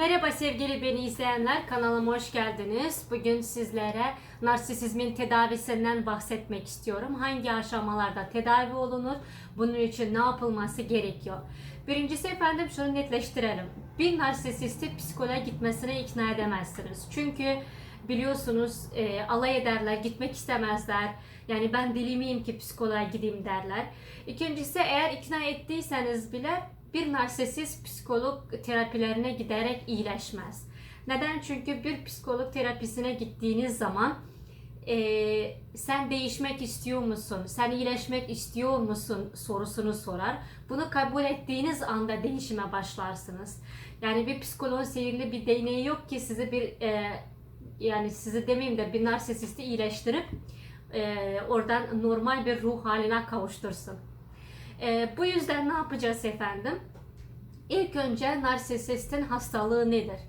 Merhaba sevgili beni izleyenler, kanalıma hoş geldiniz. Bugün sizlere narsisizmin tedavisinden bahsetmek istiyorum. Hangi aşamalarda tedavi olunur, bunun için ne yapılması gerekiyor? Birincisi efendim şunu netleştirelim. Bir narsisisti psikoloğa gitmesine ikna edemezsiniz. Çünkü biliyorsunuz e, alay ederler, gitmek istemezler. Yani ben deli miyim ki psikoloğa gideyim derler. İkincisi eğer ikna ettiyseniz bile bir narsisist psikolog terapilerine giderek iyileşmez. Neden? Çünkü bir psikolog terapisine gittiğiniz zaman e, sen değişmek istiyor musun? Sen iyileşmek istiyor musun? sorusunu sorar. Bunu kabul ettiğiniz anda değişime başlarsınız. Yani bir psikoloğun sihirli bir değneği yok ki sizi bir e, yani sizi demeyeyim de bir narsisisti iyileştirip e, oradan normal bir ruh haline kavuştursun. E, bu yüzden ne yapacağız efendim? İlk önce narsisistin hastalığı nedir?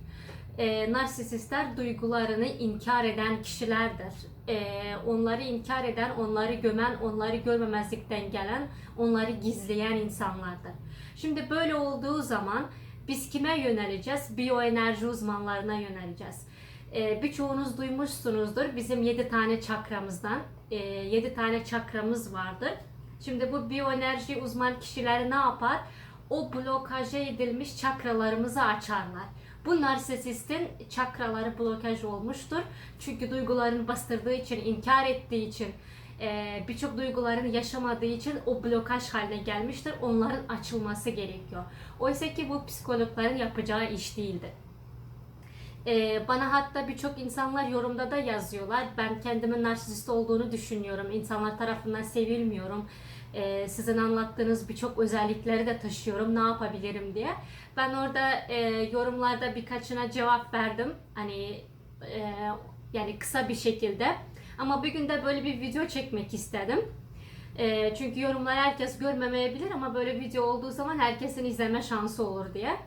E, narsisistler duygularını inkar eden kişilerdir. E, onları inkar eden, onları gömen, onları görmemezlikten gelen, onları gizleyen insanlardır. Şimdi böyle olduğu zaman biz kime yöneleceğiz? Biyoenerji uzmanlarına yöneleceğiz. E, birçoğunuz duymuşsunuzdur bizim 7 tane çakramızdan. E, 7 tane çakramız vardır. Şimdi bu biyoenerji uzman kişileri ne yapar? O blokaje edilmiş çakralarımızı açarlar. Bu narsisistin çakraları blokaj olmuştur. Çünkü duygularını bastırdığı için, inkar ettiği için, e, birçok duygularını yaşamadığı için o blokaj haline gelmiştir. Onların açılması gerekiyor. Oysa ki bu psikologların yapacağı iş değildir. Ee, bana hatta birçok insanlar yorumda da yazıyorlar. Ben kendimin narsist olduğunu düşünüyorum. İnsanlar tarafından sevilmiyorum. Ee, sizin anlattığınız birçok özellikleri de taşıyorum. Ne yapabilirim diye. Ben orada e, yorumlarda birkaçına cevap verdim. Hani e, yani kısa bir şekilde. Ama bugün de böyle bir video çekmek istedim. E, çünkü yorumlar herkes görmemeyebilir ama böyle video olduğu zaman herkesin izleme şansı olur diye.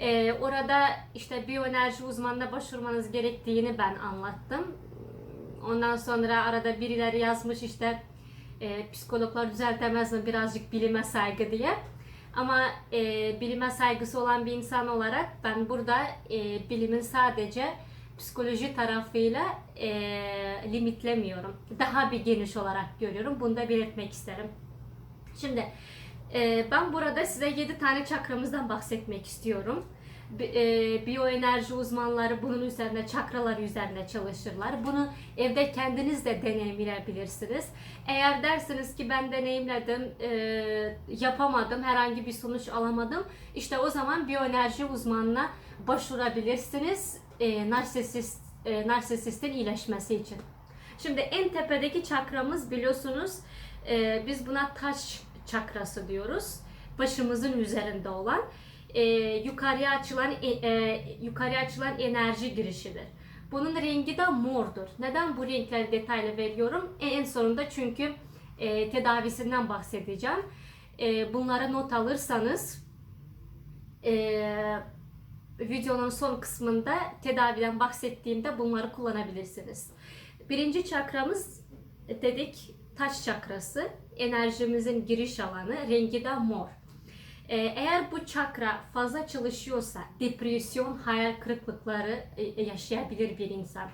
Ee, orada işte biyoenerji uzmanına başvurmanız gerektiğini ben anlattım. Ondan sonra arada birileri yazmış işte e, psikologlar düzeltemez mi birazcık bilime saygı diye. Ama e, bilime saygısı olan bir insan olarak ben burada e, bilimin sadece psikoloji tarafıyla e, limitlemiyorum. Daha bir geniş olarak görüyorum. Bunu da belirtmek isterim. Şimdi ben burada size 7 tane çakramızdan bahsetmek istiyorum. E, Biyoenerji uzmanları bunun üzerinde, çakralar üzerinde çalışırlar. Bunu evde kendiniz de deneyimleyebilirsiniz. Eğer dersiniz ki ben deneyimledim, e, yapamadım, herhangi bir sonuç alamadım. işte o zaman biyoenerji uzmanına başvurabilirsiniz. E, narsisist, narsisistin iyileşmesi için. Şimdi en tepedeki çakramız biliyorsunuz biz buna taş çakrası diyoruz. Başımızın üzerinde olan e, yukarıya açılan e, e, yukarıya açılan enerji girişidir. Bunun rengi de mordur. Neden bu renkleri detaylı veriyorum? En sonunda çünkü e, tedavisinden bahsedeceğim. E, bunlara not alırsanız e, videonun son kısmında tedaviden bahsettiğimde bunları kullanabilirsiniz. Birinci çakramız dedik taş çakrası enerjimizin giriş alanı rengi de mor. Ee, eğer bu çakra fazla çalışıyorsa depresyon, hayal kırıklıkları e, yaşayabilir bir insan.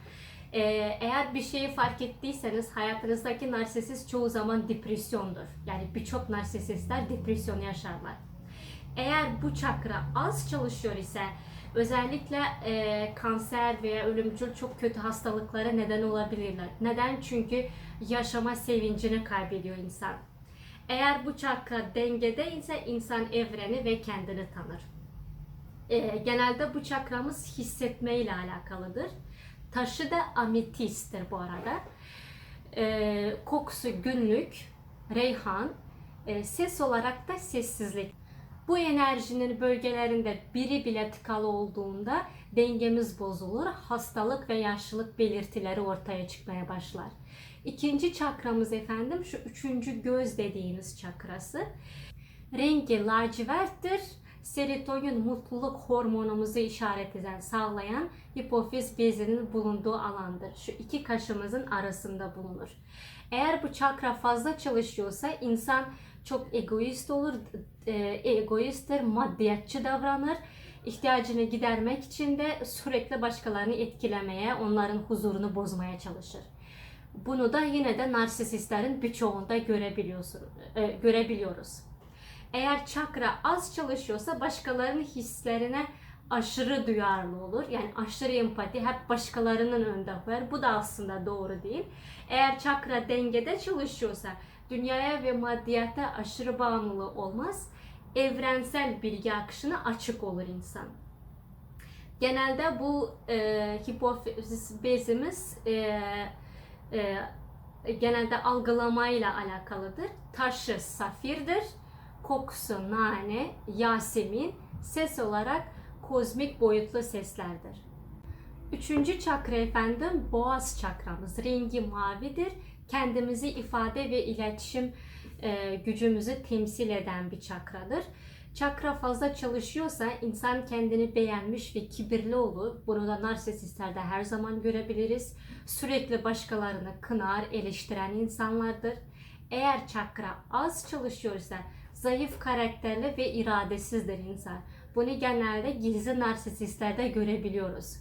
Ee, eğer bir şeyi fark ettiyseniz hayatınızdaki narsisist çoğu zaman depresyondur. Yani birçok narsisistler depresyon yaşarlar. Eğer bu çakra az çalışıyor ise özellikle e, kanser veya ölümcül çok kötü hastalıklara neden olabilirler. Neden? Çünkü yaşama sevincini kaybediyor insan. Eğer bu çakra dengede ise insan evreni ve kendini tanır. E, genelde bu çakramız hissetme ile alakalıdır. Taşı da ametisttir bu arada. E, kokusu günlük, reyhan, e, ses olarak da sessizlik. Bu enerjinin bölgelerinde biri bile tıkalı olduğunda dengemiz bozulur, hastalık ve yaşlılık belirtileri ortaya çıkmaya başlar. İkinci çakramız efendim şu üçüncü göz dediğimiz çakrası. Rengi laciverttir. Serotonin mutluluk hormonumuzu işaret eden, sağlayan hipofiz bezinin bulunduğu alandır. Şu iki kaşımızın arasında bulunur. Eğer bu çakra fazla çalışıyorsa insan çok egoist olur, e, egoisttir, maddiyatçı davranır. ihtiyacını gidermek için de sürekli başkalarını etkilemeye, onların huzurunu bozmaya çalışır. Bunu da yine de narsisistlerin birçoğunda görebiliyorsun, e, görebiliyoruz. Eğer çakra az çalışıyorsa başkalarının hislerine aşırı duyarlı olur. Yani aşırı empati hep başkalarının önünde koyar. Bu da aslında doğru değil. Eğer çakra dengede çalışıyorsa dünyaya ve maddiyata aşırı bağımlı olmaz. Evrensel bilgi akışına açık olur insan. Genelde bu e, hipofiz bezimiz e, e, genelde algılamayla alakalıdır. Taşı safirdir, kokusu nane, yasemin, ses olarak kozmik boyutlu seslerdir. Üçüncü çakra efendim boğaz çakramız. Rengi mavidir. Kendimizi ifade ve iletişim e, gücümüzü temsil eden bir çakradır. Çakra fazla çalışıyorsa insan kendini beğenmiş ve kibirli olur. Bunu da narsisistlerde her zaman görebiliriz. Sürekli başkalarını kınar, eleştiren insanlardır. Eğer çakra az çalışıyorsa zayıf karakterli ve iradesizdir insan. Bunu genelde gizli narsisistlerde görebiliyoruz.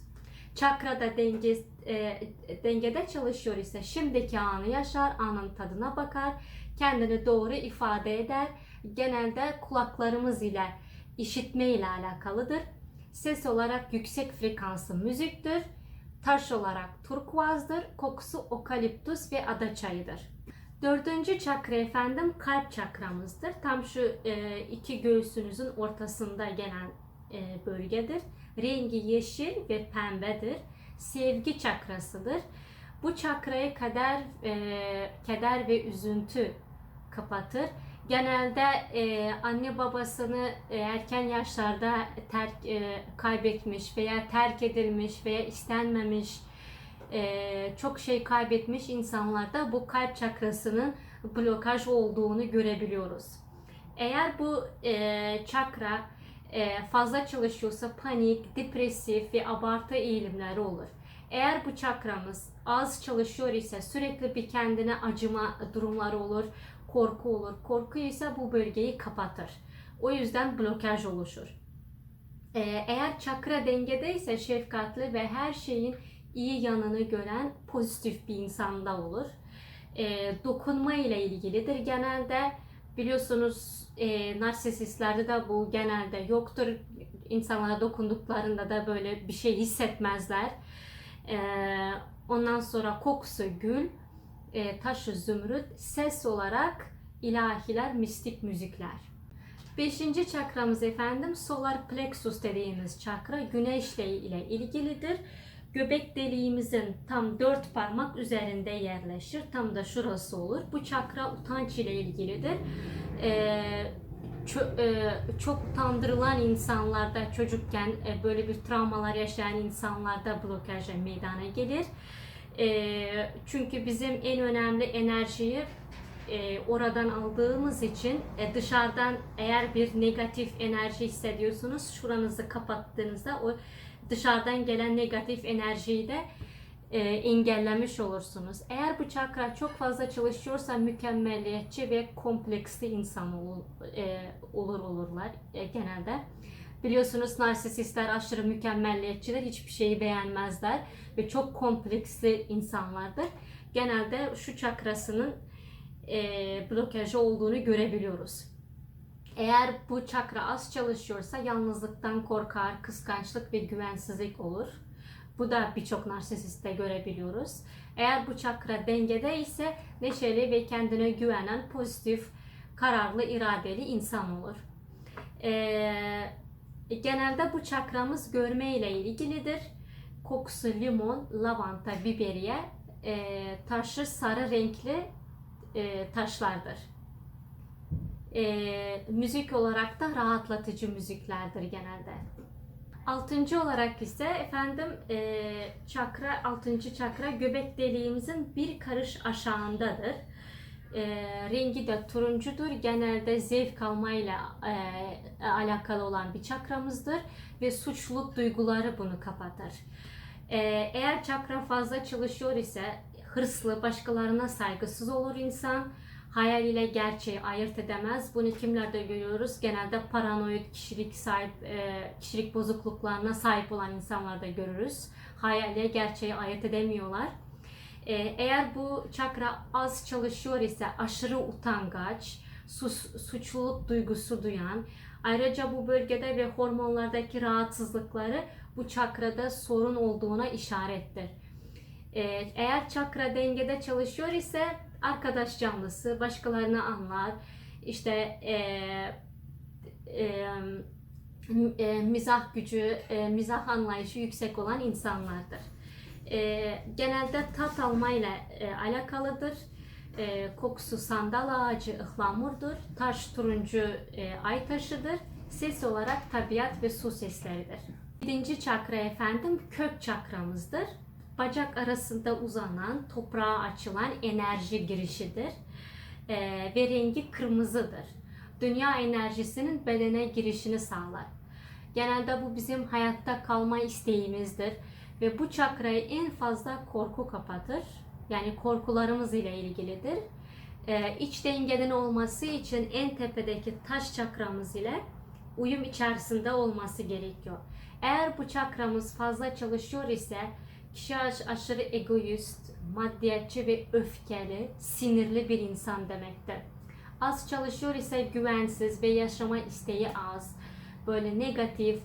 Çakrada denge, e, dengede çalışıyor ise şimdiki anı yaşar, anın tadına bakar, kendini doğru ifade eder. Genelde kulaklarımız ile işitme ile alakalıdır. Ses olarak yüksek frekanslı müziktir. Taş olarak turkuazdır. Kokusu okaliptus ve ada çayıdır. Dördüncü çakra efendim kalp çakramızdır. Tam şu e, iki göğsünüzün ortasında gelen e, bölgedir. Rengi yeşil ve pembedir. Sevgi çakrasıdır. Bu çakrayı kader, e, keder ve üzüntü kapatır. Genelde e, anne babasını e, erken yaşlarda terk e, kaybetmiş veya terk edilmiş veya istenmemiş e, çok şey kaybetmiş insanlarda bu kalp çakrasının blokaj olduğunu görebiliyoruz. Eğer bu e, çakra e, fazla çalışıyorsa panik, depresif ve abartı eğilimleri olur. Eğer bu çakramız az çalışıyor ise sürekli bir kendine acıma durumları olur, korku olur. Korku ise bu bölgeyi kapatır. O yüzden blokaj oluşur. E, eğer çakra dengedeyse şefkatli ve her şeyin iyi yanını gören pozitif bir insanda olur. E, dokunma ile ilgilidir genelde. Biliyorsunuz e, narsisistlerde de bu genelde yoktur. İnsanlara dokunduklarında da böyle bir şey hissetmezler. E, ondan sonra kokusu gül, e, taşı zümrüt, ses olarak ilahiler, mistik müzikler. Beşinci çakramız efendim solar plexus dediğimiz çakra güneşle ile ilgilidir göbek deliğimizin tam dört parmak üzerinde yerleşir. Tam da şurası olur. Bu çakra utanç ile ilgilidir. Ee, ço- e, çok utandırılan insanlarda çocukken e, böyle bir travmalar yaşayan insanlarda blokaj meydana gelir. E, çünkü bizim en önemli enerjiyi e, oradan aldığımız için e, dışarıdan eğer bir negatif enerji hissediyorsunuz şuranızı kapattığınızda o dışarıdan gelen negatif enerjiyi de e, engellemiş olursunuz. Eğer bu çakra çok fazla çalışıyorsa mükemmeliyetçi ve kompleksli insan olur, e, olur olurlar e, genelde. Biliyorsunuz narsisistler aşırı mükemmelliyetçiler, hiçbir şeyi beğenmezler ve çok kompleksli insanlardır. Genelde şu çakrasının e, blokajı olduğunu görebiliyoruz. Eğer bu çakra az çalışıyorsa yalnızlıktan korkar, kıskançlık ve güvensizlik olur. Bu da birçok narsisiste görebiliyoruz. Eğer bu çakra dengede ise neşeli ve kendine güvenen, pozitif, kararlı, iradeli insan olur. Ee, genelde bu çakramız görme ile ilgilidir. Kokusu limon, lavanta, biberiye, e, taşı sarı renkli e, taşlardır e, müzik olarak da rahatlatıcı müziklerdir genelde. Altıncı olarak ise efendim e, çakra, altıncı çakra göbek deliğimizin bir karış aşağındadır. E, rengi de turuncudur. Genelde zevk almayla e, alakalı olan bir çakramızdır ve suçluluk duyguları bunu kapatır. E, eğer çakra fazla çalışıyor ise hırslı, başkalarına saygısız olur insan hayal ile gerçeği ayırt edemez. Bunu kimlerde görüyoruz? Genelde paranoid kişilik sahip, e, kişilik bozukluklarına sahip olan insanlarda görürüz. Hayal ile gerçeği ayırt edemiyorlar. E, eğer bu çakra az çalışıyor ise aşırı utangaç, sus, suçluluk duygusu duyan, ayrıca bu bölgede ve hormonlardaki rahatsızlıkları bu çakrada sorun olduğuna işarettir. E, eğer çakra dengede çalışıyor ise arkadaş canlısı, başkalarını anlar, işte e, e, e, mizah gücü, e, mizah anlayışı yüksek olan insanlardır. E, genelde tat almayla e, alakalıdır. E, kokusu sandal ağacı ıhlamurdur. Taş turuncu e, ay taşıdır. Ses olarak tabiat ve su sesleridir. Birinci çakra efendim kök çakramızdır. Bacak arasında uzanan, toprağa açılan enerji girişidir. E, ve rengi kırmızıdır. Dünya enerjisinin bedene girişini sağlar. Genelde bu bizim hayatta kalma isteğimizdir ve bu çakrayı en fazla korku kapatır. Yani korkularımız ile ilgilidir. Ee, iç dengenin olması için en tepedeki taş çakramız ile uyum içerisinde olması gerekiyor. Eğer bu çakramız fazla çalışıyor ise kişi aş- aşırı egoist, maddiyatçı ve öfkeli, sinirli bir insan demektir. Az çalışıyor ise güvensiz ve yaşama isteği az. Böyle negatif,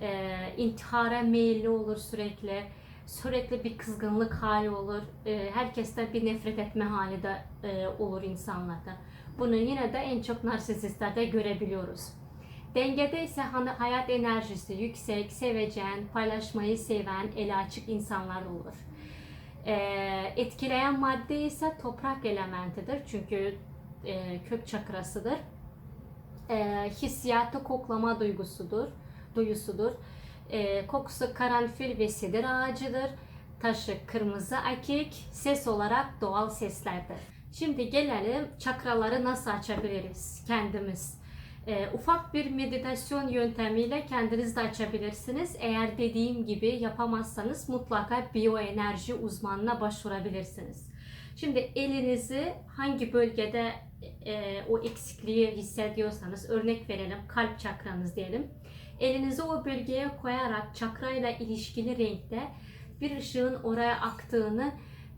e, intihara meyilli olur sürekli. Sürekli bir kızgınlık hali olur. E, herkesten bir nefret etme hali de e, olur insanlarda. Bunu yine de en çok narsisistlerde görebiliyoruz. Dengede ise hani hayat enerjisi yüksek, sevecen, paylaşmayı seven, eli açık insanlar olur. E, etkileyen madde ise toprak elementidir. Çünkü e, kök çakrasıdır. E, hissiyatı koklama duygusudur, duyusudur. E, kokusu karanfil ve sedir ağacıdır. Taşı kırmızı akik, ses olarak doğal seslerdir. Şimdi gelelim çakraları nasıl açabiliriz kendimiz. E, ufak bir meditasyon yöntemiyle kendiniz de açabilirsiniz. Eğer dediğim gibi yapamazsanız mutlaka biyoenerji uzmanına başvurabilirsiniz. Şimdi elinizi hangi bölgede e, o eksikliği hissediyorsanız örnek verelim kalp çakranız diyelim. Elinizi o bölgeye koyarak çakrayla ilişkili renkte bir ışığın oraya aktığını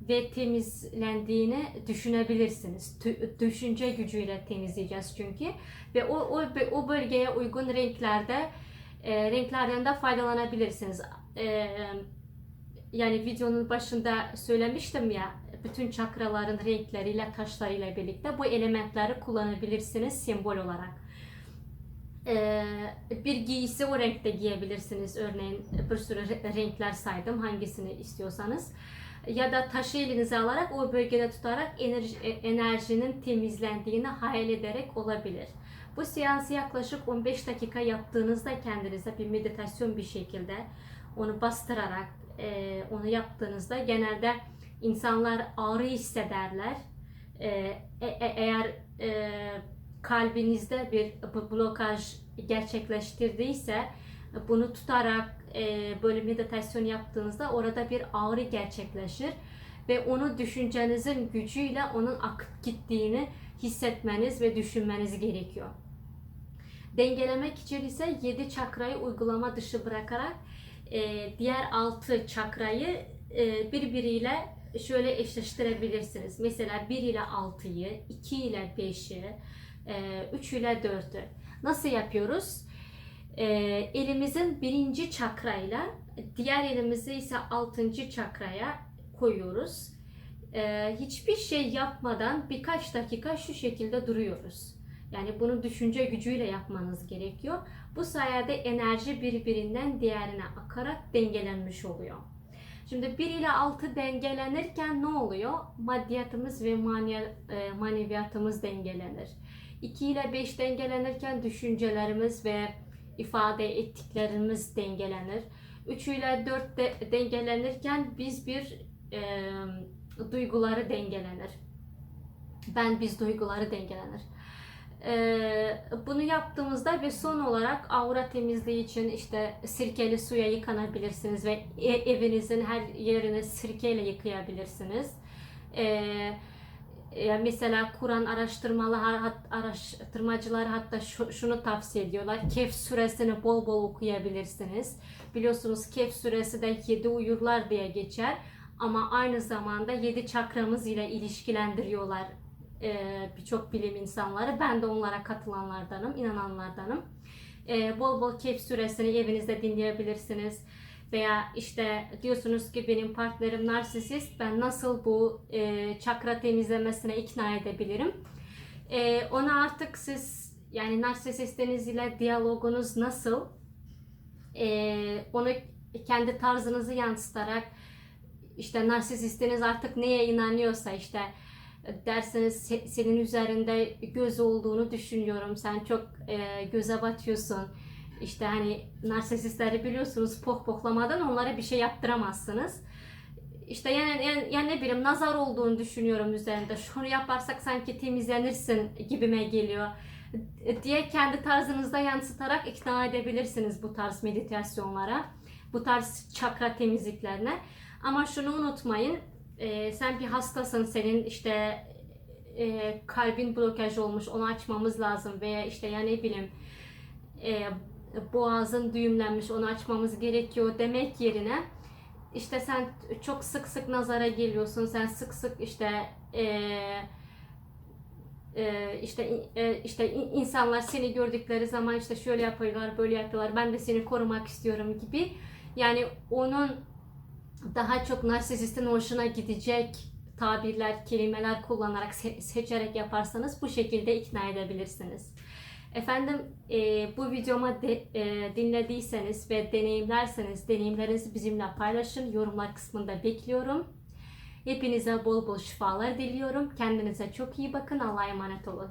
ve temizlendiğini düşünebilirsiniz. Tü- Düşünce gücüyle temizleyeceğiz çünkü ve o o, o bölgeye uygun renklerde e, renklerden de faydalanabilirsiniz. E, yani videonun başında söylemiştim ya bütün çakraların renkleriyle taşlarıyla birlikte bu elementleri kullanabilirsiniz sembol olarak. Ee, bir giysi o renkte giyebilirsiniz. Örneğin bir sürü re- renkler saydım hangisini istiyorsanız. Ya da taşı elinize alarak o bölgede tutarak enerji, e, enerjinin temizlendiğini hayal ederek olabilir. Bu seansı yaklaşık 15 dakika yaptığınızda kendinize bir meditasyon bir şekilde onu bastırarak e, onu yaptığınızda genelde insanlar ağrı hissederler. E, e- e- eğer e, kalbinizde bir blokaj gerçekleştirdiyse bunu tutarak e, böyle meditasyon yaptığınızda orada bir ağrı gerçekleşir ve onu düşüncenizin gücüyle onun akıp gittiğini hissetmeniz ve düşünmeniz gerekiyor. Dengelemek için ise 7 çakrayı uygulama dışı bırakarak e, diğer 6 çakrayı e, birbiriyle şöyle eşleştirebilirsiniz. Mesela 1 ile 6'yı, 2 ile 5'i, 3 ile 4'ü. Nasıl yapıyoruz? E, elimizin birinci çakrayla diğer elimizi ise 6. çakraya koyuyoruz. E, hiçbir şey yapmadan birkaç dakika şu şekilde duruyoruz. Yani bunu düşünce gücüyle yapmanız gerekiyor. Bu sayede enerji birbirinden diğerine akarak dengelenmiş oluyor. Şimdi 1 ile 6 dengelenirken ne oluyor? Maddiyatımız ve e, maneviyatımız dengelenir. 2 ile 5 dengelenirken düşüncelerimiz ve ifade ettiklerimiz dengelenir. 3 ile 4 de dengelenirken biz bir e, duyguları dengelenir. Ben biz duyguları dengelenir. Ee, bunu yaptığımızda ve son olarak aura temizliği için işte sirkeli suya yıkanabilirsiniz ve e- evinizin her yerini sirkeyle yıkayabilirsiniz. Ee, E, mesela Kur'an araştırmalı hat- araştırmacılar hatta şu- şunu tavsiye ediyorlar. Kehf suresini bol bol okuyabilirsiniz. Biliyorsunuz Kehf suresi de 7 uyurlar diye geçer. Ama aynı zamanda 7 çakramız ile ilişkilendiriyorlar e, birçok bilim insanları. Ben de onlara katılanlardanım, inananlardanım. E, bol bol Kehf suresini evinizde dinleyebilirsiniz. Veya işte diyorsunuz ki benim partnerim narsisist, ben nasıl bu e, çakra temizlemesine ikna edebilirim? E, ona artık siz yani narsisistiniz ile diyalogunuz nasıl? E, onu kendi tarzınızı yansıtarak işte narsisistiniz artık neye inanıyorsa işte derseniz se- senin üzerinde göz olduğunu düşünüyorum. Sen çok e, göze batıyorsun. İşte hani narsisistleri biliyorsunuz pohpohlamadan onlara bir şey yaptıramazsınız. İşte yani, yani, yani ne bileyim nazar olduğunu düşünüyorum üzerinde. Şunu yaparsak sanki temizlenirsin gibime geliyor diye kendi tarzınızda yansıtarak ikna edebilirsiniz bu tarz meditasyonlara. Bu tarz çakra temizliklerine. Ama şunu unutmayın. E, sen bir hastasın. Senin işte e, kalbin blokaj olmuş. Onu açmamız lazım. Veya işte ya ne bileyim e, boğazın düğümlenmiş. Onu açmamız gerekiyor demek yerine işte sen çok sık sık nazara geliyorsun. Sen sık sık işte eee e, işte e, işte in- insanlar seni gördükleri zaman işte şöyle yapıyorlar, böyle yapıyorlar. Ben de seni korumak istiyorum gibi. Yani onun daha çok narsisistin hoşuna gidecek tabirler, kelimeler kullanarak se- seçerek yaparsanız bu şekilde ikna edebilirsiniz. Efendim e, bu videoma de- e, dinlediyseniz ve deneyimlerseniz deneyimlerinizi bizimle paylaşın. Yorumlar kısmında bekliyorum. Hepinize bol bol şifalar diliyorum. Kendinize çok iyi bakın. Allah'a emanet olun.